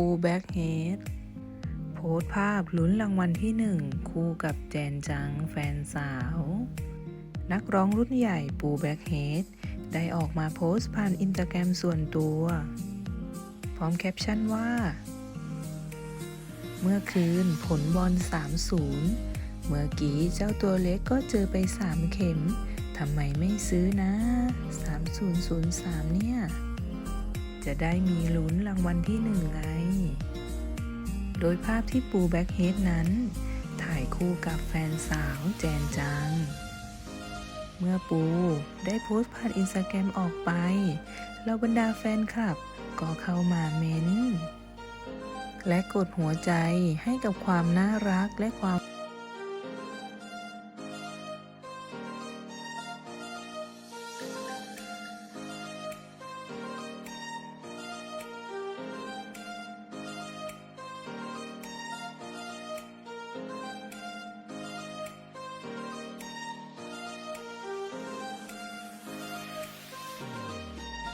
ปูแบ็กเฮดโพสภาพลุ้นรางวัลที่หนึ่งคู่กับแจนจังแฟนสาว นักร้องรุ่นใหญ่ปูแบ็กเฮดได้ออกมาโพสต์ผ่านอินสตาแกรมส่วนตัว พร้อมแคปชั่นว่า เมื่อคืนผลบอล3-0 เมื่อกี้เจ้าตัวเล็กก็เจอไป 3 เข็มทำไมไม่ซื้อนะ 3003 เนี่ย จะได้มีลุ้นรางวัลที่หนึ่งไง โดยภาพที่ปูแบ็กเฮดนั้น ถ่ายคู่กับแฟนสาวแจนจัง เมื่อปูได้โพสต์ผ่านอินสตาแกรมออกไปแล้วบรรดาแฟนคลับก็เข้ามาเม้น และกดหัวใจให้กับความน่ารักและความ